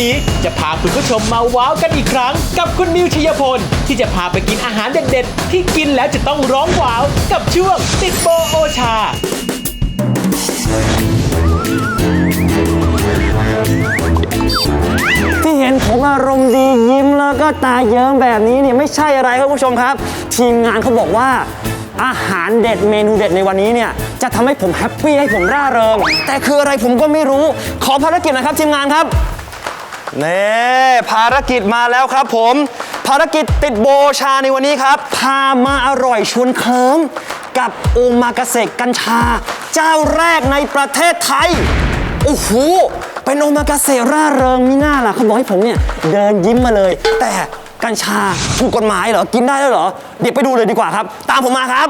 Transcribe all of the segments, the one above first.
นี้จะพาคุณผู้ชมมาว้าวกันอีกครั้ง กับคุณมิวชยพล ที่จะพาไปกินอาหารเด็ดๆ ที่กินแล้วจะต้องร้องว้าว กับช่วงติดโบโอชา ที่เห็นผมอารมณ์ดียิ้มแล้วก็ตาเยิ้มแบบนี้เนี่ยไม่ใช่อะไรครับคุณผู้ชมครับ ทีมงานเขาบอกว่า อาหารเด็ดเมนูเด็ดในวันนี้เนี่ยจะทำให้ผมแฮปปี้ให้ผมร่าเริง แต่คืออะไรผมก็ไม่รู้ขอภารกิจหนะครับทีมงานครับ นี่ภารกิจมาแล้วครับผม ภารกิจติดโบชาในวันนี้ครับ พามาอร่อยชวนเคลิ้มกับโอมากาเสกกัญชา เจ้าแรกในประเทศไทย โอ้โห เป็นโอมากาเสร่าเริงมีหน้าล่ะเขาบอกให้ผมเนี่ย เดินยิ้มมาเลย แต่กัญชาถูกกฎหมายเหรอ กินได้แล้วเหรอ เดี๋ยวไปดูเลยดีกว่าครับ ตามผมมาครับ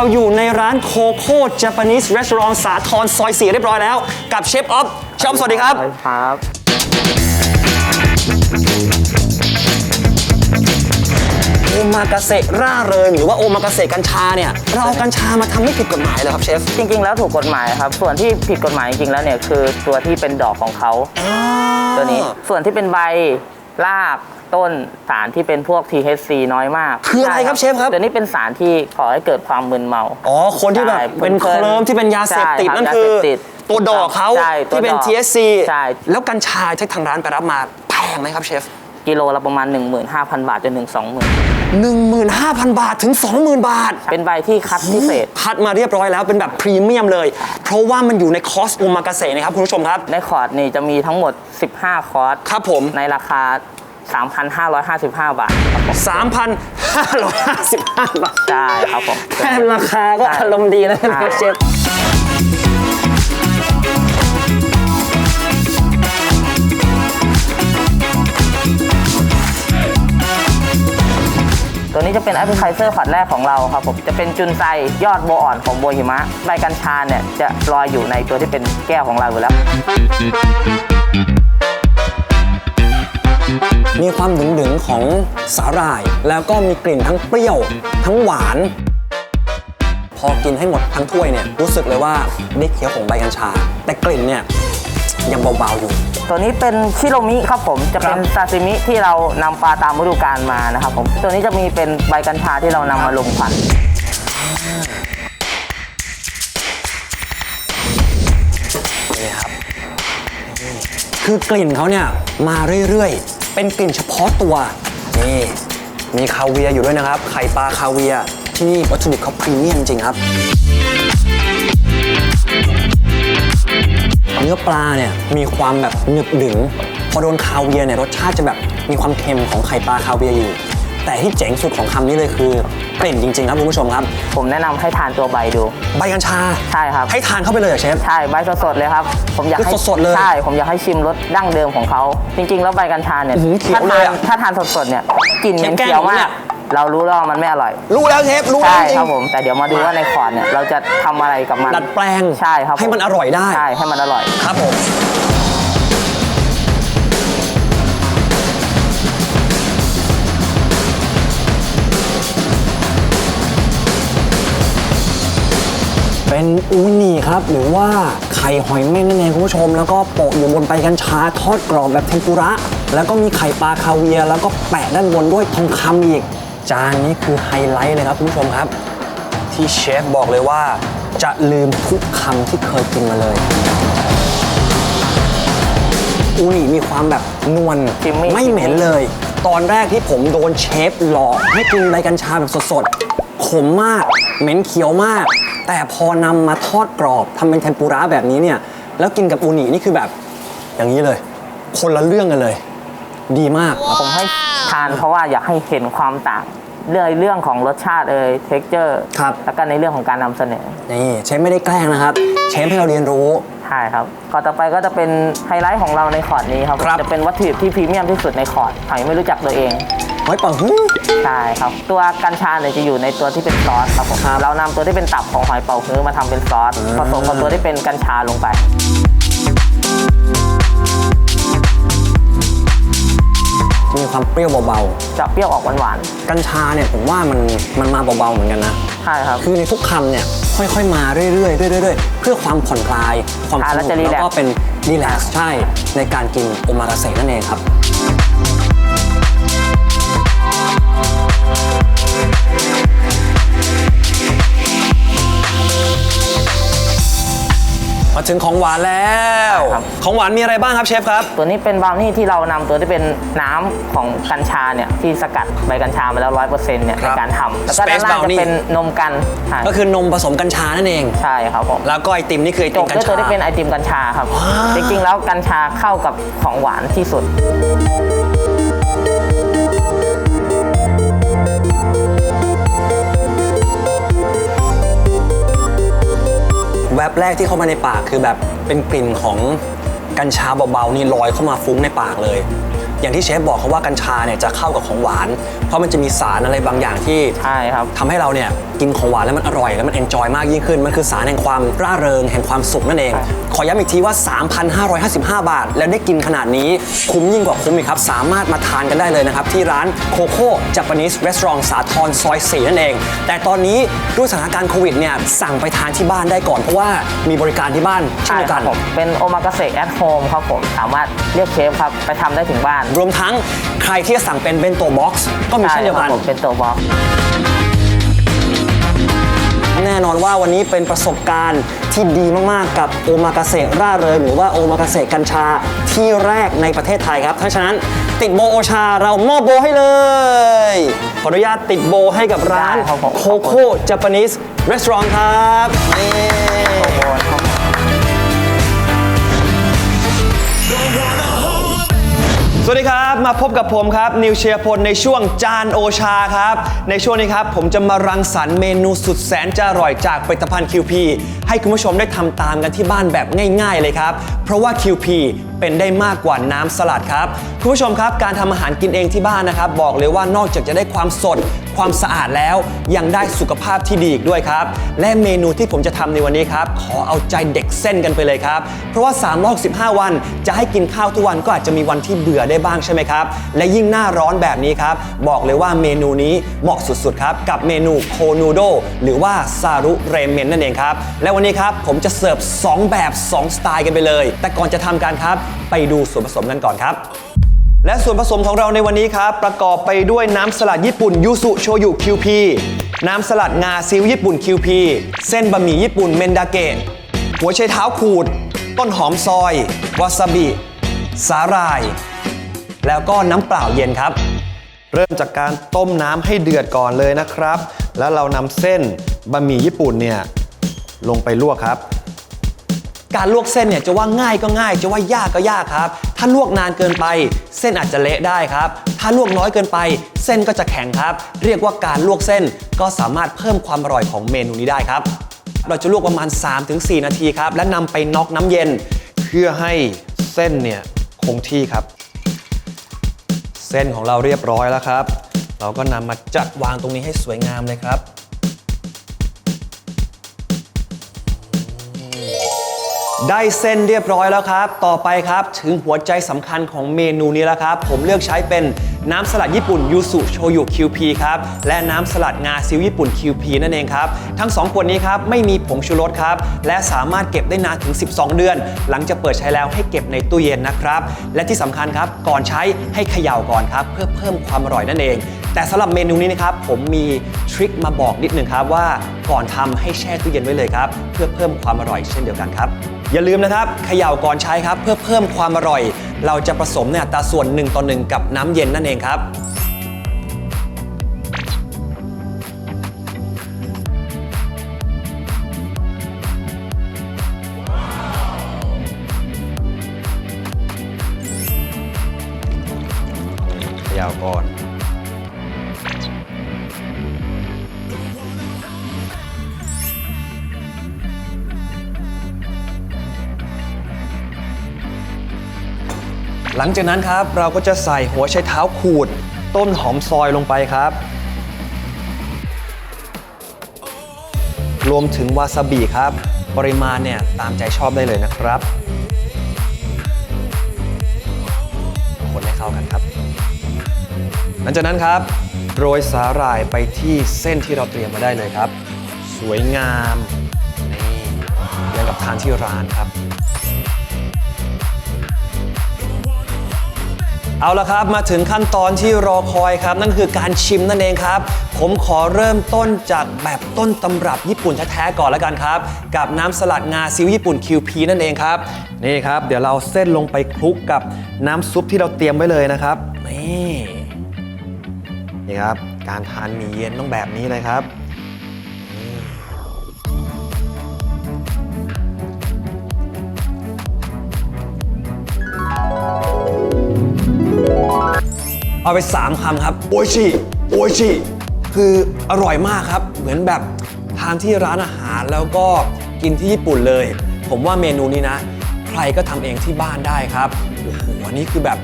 เราอยู่ในร้านโคโค่เจแปนิสรีสอร์ทสาทรซอย4เรียบร้อยแล้ว กับเชฟออฟเชฟออฟสวัสดีครับ ครับโอมากาเสะร่าเริงหรือว่าโอมากาเสะกัญชาเนี่ย เราเอากัญชามาทำไม่ผิดกฎหมายเลยครับเชฟจริงๆ แล้วถูกกฎหมายครับ ส่วนที่ผิดกฎหมายจริงๆแล้วเนี่ยคือตัวที่เป็นดอกของเขาตัวนี้ส่วนที่เป็นใบราก ต้นสารที่เป็นพวก THC น้อยมากคืออะไรครับเชฟครับตัวนี้เป็นสารที่ก่อให้เกิดความมึนเมา อ๋อ คนที่แบบใช่เป็นเคลิ้มที่เป็นยาเสพติดใช่ครับนั่นคือยาเสพติดตัวดอกเขาใช่ตัวที่เป็นดอก THC ใช่แล้วกัญชาที่ทางร้านไปรับมาแพงไหมครับเชฟกิโลละประมาณ 15,000 บาทจนถึง 20,000 15,000 บาทถึง 20,000 บาท เป็นใบที่คัดพิเศษ คัดมาเรียบร้อยแล้วเป็นแบบพรีเมียมเลย เพราะว่ามันอยู่ในคอร์สโอมากาเสะนะครับ คุณผู้ชมครับ ในคอร์สนี่จะมีทั้งหมด 15 คอร์สครับผมในราคา 3,555 บาทครับผม3,555 บาทใช่ครับผม แค่ราคาก็ใช่อารมณ์ดีแล้วนะครับใช่เชฟ ตัวนี้จะเป็นแอปเปิลไคเซอร์ขอดแรกของเราครับผม จะเป็นจุนไซยอดโบวอ่อนของโบวหิมะ ใบกัญชาเนี่ยจะลอยอยู่ในตัวที่เป็นแก้วของเราอยู่แล้ว มีความดึงๆของสาหร่าย แล้วก็มีกลิ่นทั้งเปรี้ยว ทั้งหวาน พอกินให้หมดทั้งถ้วยเนี่ยรู้สึกเลยว่าได้เคี้ยวของใบกัญชา แต่กลิ่นเนี่ยยังเบาๆอยู่ ตัวนี้เป็นชิโรมิครับผมจะเป็นครับซาซิมิที่เรานำปลาตามฤดูกาลมานะครับผมตัวนี้จะมีเป็นใบกัญชาที่เรานำมาลงควันนี่ครับนี่คือกลิ่นเขาเนี่ยมาเรื่อยๆ เป็นกลิ่นเฉพาะตัว นี่ มีคาเวียร์อยู่ด้วยนะครับ ไข่ปลาคาเวียร์ที่นี่วัตถุดิบเขาพรีเมียมจริงครับ เนื้อปลาเนี่ยมีความแบบหนึบดึงพอโดนคาเวียร์เนี่ยรสชาติจะแบบมีความเค็มของไข่ปลาคาเวียร์อยู่ แต่ที่เจ๋งสุดของคำนี้เลยคือกลิ่นจริงๆครับคุณผู้ชมครับ ผมแนะนำให้ทานตัวใบดู ใบกัญชา ใช่ครับ ให้ทานเข้าไปเลยเหรอเชฟ ใช่ใบสดๆเลยครับ ผมอยากให้คือสดๆเลยใช่ผมอยากให้ชิมรสดั้งเดิมของเขา จริง ๆ แล้วใบกัญชาเนี่ยอื้อหือเขียวถ้าเลทายนอะถ้าทานสดๆเนี่ยกลิ่นเหม็นแก้มเขียวผมมาเนี่กย เรารู้แล้วว่ามันไม่อร่อย รู้แล้วเชฟรู้แล้วใช่จริงครับผม แต่เดี๋ยวมาดูว่าในคอร์ดเนี่ยเราจะทำอะไรกับมันดัดแปลงใช่ครับผให้มันอร่อยได้ ใช่ให้มันอร่อย ครับผม เป็นอูนีครับ หรือว่าไข่หอยเม่นนั่นเองคุณผู้ชม แล้วก็โปะอยู่บนใบกัญชาทอดกรอบแบบเทมปุระ แล้วก็มีไข่ปลาคาเวียร์แล้วก็แปะด้านบนด้วยทองคำอีก จานนี้คือไฮไลท์เลยครับคุณผู้ชมครับ ที่เชฟบอกเลยว่า จะลืมทุกคำที่เคยกินมาเลยอูนิมีความแบบนวลจิมมี่ ไม่เหม็นเลย ตอนแรกที่ผมโดนเชฟหลอกให้กินใบกัญชาแบบสดๆขมมาก เหม็นเขียวมาก แต่พอนำมาทอดกรอบทำเป็นเทมปุระแบบนี้เนี่ยแล้วกินกับอูนินี่คือแบบอย่างนี้เลย คนละเรื่องกันเลย ดีมากผมให้ทานเพราะว่าอยากให้เห็นความต่างเรื่องเรื่องของรสชาติเอ่ยเท็กเจอร์ครับแล้วก็ในเรื่องของการนำเสนอนี่เชฟไม่ได้แกล้งนะครับ เชฟให้เราเรียนรู้ใช่ครับก่อนต่อไปก็จะเป็นไฮไลท์ของเราในคอร์ดนี้ครับครับจะเป็นวัตถุดิบที่พรีเมียมที่สุดในคอร์ดหอยไม่รู้จักตัวเอง หอยเป่าฮื้อ ใช่ครับ ตัวกัญชาเนี่ยจะอยู่ในตัวที่เป็นซอสครับผมครับเรานำตัวที่เป็นตับของหอยเป๋าฮื้อมาทำเป็นซอสผสมกับตัวที่เป็นกัญชาลงไปความเปรี้ยวเบาจะเปรี้ยวออกหวานๆ กัญชาเนี่ยผมว่ามันมันมาเบาๆเหมือนกันนะ ๆใช่ครับ คือในทุกคำเนี่ยค่อยๆมาเรื่อยๆเรื่อยๆเรื่อยๆเพื่อความผ่อนคลายความอ่าสแล้วนุกจะแล้ว relax ก็เป็นรีแลกซ์ใช่ในการกินโอมากาเสะนั่นเองครับ มาถึงของหวานแล้ว ครับ ของหวานมีอะไรบ้างครับเชฟครับ ตัวนี้เป็นบราวนี่ที่เรานำตัวที่เป็นน้ำของกัญชาเนี่ยที่สกัดใบกัญชามาแล้วร้อยเปอร์เซ็นต์เนี่ยครัในบการทำแล้วก็ Space ด้านล่างจะ Brownie เป็นนมกันใช่ก็คือนมผสมกัญชานั่นเอง ใช่ครับผมแล้วก็ไอติมนี่คือไอจติมบกัญด้วยตัชาวที่เป็นไอติมกัญชาครับจริงๆแล้วกัญชาเข้ากับของหวานที่สุด บแรกที่เข้ามาในปากคือแบบเป็นกลิ่นของกัญชาเบาๆนี่ลอยเข้ามาฟุ้งในปากเลย อย่างที่เชฟบอกเขาว่ากัญชาเนี่ยจะเข้ากับของหวาน เพราะมันจะมีสารอะไรบางอย่างที่ใช่ครับทำให้เราเนี่ยกินของหวานแล้วมันอร่อยแล้วมันเอนจอยมากยิ่งขึ้น มันคือสารแห่งความร่าเริงแห่งความสุขนั่นเอง ขอย้ำอีกทีว่า 3,555 บาท แล้วได้กินขนาดนี้คุ้มยิ่งกว่าคุ้มอีกครับ สามารถมาทานกันได้เลยนะครับ ที่ร้านโคโค่จัปนิสรีสอร์ทสาทรซอย 4 นั่นเอง แต่ตอนนี้ด้วยสถานการณ์โควิดเนี่ยสั่งไปทานที่บ้านได้ก่อนเพราะว่ามีบริการที่บ้านเช่นใช่เดียวคกัรับนผมเป็นโอมากาเสะแอทโฮมครับผมสามารถเรียกเชฟครับไปทำได้ถึงบ้านรวมทั้งใครที่จะสั่งเป็นเบนโตบ็อกซ์ก็มีใช่เช่นเดียวครักับนผมเป็นตัวบล็อก แน่นอนว่าวันนี้เป็นประสบการณ์ที่ดีมาก ๆ กับโอมากาเสะร่าเริงหรือว่าโอมากาเสะกัญชาที่แรกในประเทศไทยครับเพราะฉะนั้นติดโบโอชาเรามอบโบให้เลย ขออนุญาตติดโบให้กับร้านได้ครับผม โคโค่จ a p a n e s e Restaurant ครับนี่ โอ้โห สวัสดีครับ มาพบกับผมครับ นิวเชียร์พลในช่วงจานโอชาครับ ในช่วงนี้ครับ ผมจะมารังสรรค์เมนูสุดแสนจะอร่อยจากผลิตภัณฑ์ QP ให้คุณผู้ชมได้ทำตามกันที่บ้านแบบง่าย ๆ เลยครับ เพราะว่า QP เป็นได้มากกว่าน้ำสลัดครับคุณผู้ชมครับการทำอาหารกินเองที่บ้านนะครับ บอกเลยว่านอกจากจะได้ความสด ความสะอาดแล้ว ยังได้สุขภาพที่ดีอีกด้วยครับ และเมนูที่ผมจะทำในวันนี้ครับ ขอเอาใจเด็กเส้นกันไปเลยครับ เพราะว่า365 วันจะให้กินข้าวทุกวันก็อาจจะมีวันที่เบื่อได้บ้างใช่ไหมครับ และยิ่งหน้าร้อนแบบนี้ครับ บอกเลยว่าเมนูนี้เหมาะสุดๆครับ กับเมนูโคนูโดหรือว่าซารุเรเมนนั่นเองครับและวันนี้ครับผมจะเสิร์ฟ2 แบบ 2 สไตล์กันไปเลยแต่ก่อนจะทำการครับ ไปดูส่วนผสมกันก่อนครับ และส่วนผสมของเราในวันนี้ครับ ประกอบไปด้วยน้ำสลัดญี่ปุ่นยูสุโชยุ QP น้ำสลัดงาซิลญี่ปุ่น QP เส้นบะหมี่ญี่ปุ่นเมนดาเกะหัวไชเท้าขูด ต้นหอมซอย วาซาบิ สาหร่าย แล้วก็น้ำเปล่าเย็นครับ เริ่มจากการต้มน้ำให้เดือดก่อนเลยนะครับ แล้วเรานำเส้นบะหมี่ญี่ปุ่นเนี่ยลงไปลวกครับ การลวกเส้นเนี่ยจะว่าง่ายก็ง่าย จะว่ายากก็ยากครับ ถ้าลวกนานเกินไป เส้นอาจจะเละได้ครับ ถ้าลวกน้อยเกินไป เส้นก็จะแข็งครับ เรียกว่าการลวกเส้นก็สามารถเพิ่มความอร่อยของเมนูนี้ได้ครับ เราจะลวกประมาณ 3-4 นาทีครับ และนำไปน็อกน้ำเย็น เพื่อให้เส้นเนี่ยคงที่ครับ เส้นของเราเรียบร้อยแล้วครับ เราก็นำมาจัดวางตรงนี้ให้สวยงามเลยครับ ได้เส้นเรียบร้อยแล้วครับ ต่อไปครับถึงหัวใจสำคัญของเมนูนี้แล้วครับ ผมเลือกใช้เป็นน้ำสลัดญี่ปุ่นยูสุโชยุ QP ครับ และน้ำสลัดงาซิลญี่ปุ่น QP นั่นเองครับ ทั้ง 2 ขวดนี้ครับ ไม่มีผงชูรสครับ และสามารถเก็บได้นานถึง 12 เดือน หลังจากเปิดใช้แล้วให้เก็บในตู้เย็นนะครับ และที่สำคัญครับ ก่อนใช้ให้เขย่าก่อนครับ เพื่อเพิ่มความอร่อยนั่นเอง แต่สำหรับเมนูนี้นะครับผมมีทริคมาบอกนิดหนึ่งครับว่าก่อนทำให้แช่ตู้เย็นไว้เลยครับเพื่อเพิ่มความอร่อยเช่นเดียวกันครับอย่าลืมนะครับเขย่าก่อนใช้ครับเพื่อเพิ่มความอร่อย เราจะผสมในอัตราส่วน1ต่อ1กับน้ำเย็นนั่นเองครับ หลังจากนั้นครับเราก็จะใส่หัวไชเท้าขูด ต้นหอมซอยลงไปครับ รวมถึงวาซาบิครับ ปริมาณเนี่ยตามใจชอบได้เลยนะครับคนให้เข้ากันครับ หลังจากนั้นครับ โรยสาหร่ายไปที่เส้นที่เราเตรียมมาได้เลยครับ สวยงามนี่ยังกับทานที่ร้านครับ เอาละครับมาถึงขั้นตอนที่รอคอยครับ นั่นคือการชิมนั่นเองครับ ผมขอเริ่มต้นจากแบบต้นตำรับญี่ปุ่นแท้ๆก่อนแล้วกันครับ กับน้ำสลัดงาซิวญี่ปุ่น QP นั่นเองครับนี่ครับ เดี๋ยวเราเส้นลงไปคลุกกับน้ำซุปที่เราเตรียมไว้เลยนะครับนี่นี่ครับ การทานหมี่เย็นต้องแบบนี้เลยครับ เอาไป 3คำครับ โอชิ โอชิ คืออร่อยมากครับ เหมือนแบบทานที่ร้านอาหารแล้วก็กินที่ญี่ปุ่นเลย ผมว่าเมนูนี้นะ ใครก็ทำเองที่บ้านได้ครับ โอ้โห อันนี้คือแบบ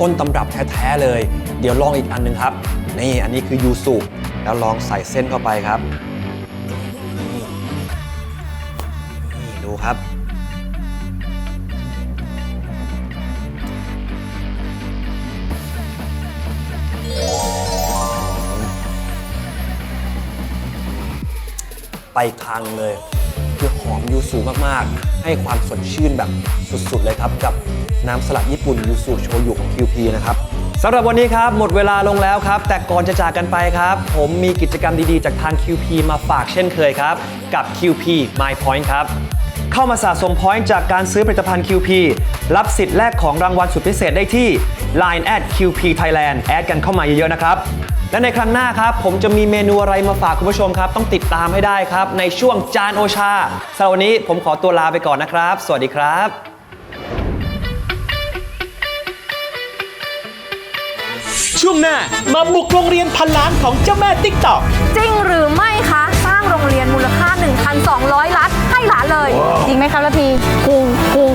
ต้นตำรับแท้ๆเลย เดี๋ยวลองอีกอันหนึงครับ นี่ อันนี้คือยูสุแล้วลองใส่เส้นเข้าไปครับ นี่ดูครับ ไปทางเลย คือหอมยูสุมากๆ ให้ความสดชื่นแบบสุดๆเลยครับ กับน้ำสลัดญี่ปุ่นยูสุโชยุของ QP นะครับสำหรับวันนี้ครับ หมดเวลาลงแล้วครับ แต่ก่อนจะจากกันไปครับ ผมมีกิจกรรมดีๆ จากทาง QP มาฝากเช่นเคยครับ กับ QP My Point ครับ เข้ามาสะสม point จากการซื้อผลิตภัณฑ์ QP รับสิทธิ์แลกของรางวัลสุดพิเศษได้ที่ Line at QP Thailand แอดกันเข้ามาเยอะๆนะครับ และในครั้งหน้าครับ ผมจะมีเมนูอะไรมาฝากคุณผู้ชมครับ ต้องติดตามให้ได้ครับ ในช่วงจานโอชาสำหรับวันนี้ผมขอตัวลาไปก่อนนะครับ สวัสดีครับช่วงหน้ามาบุกโรงเรียนพันล้านของเจ้าแม่ติ๊กต็อกจริงหรือไม่คะ สร้างโรงเรียนมูลค่า 1,200 ล้าน ให้หลานเลย จริงไหมครับละพีคุงคุง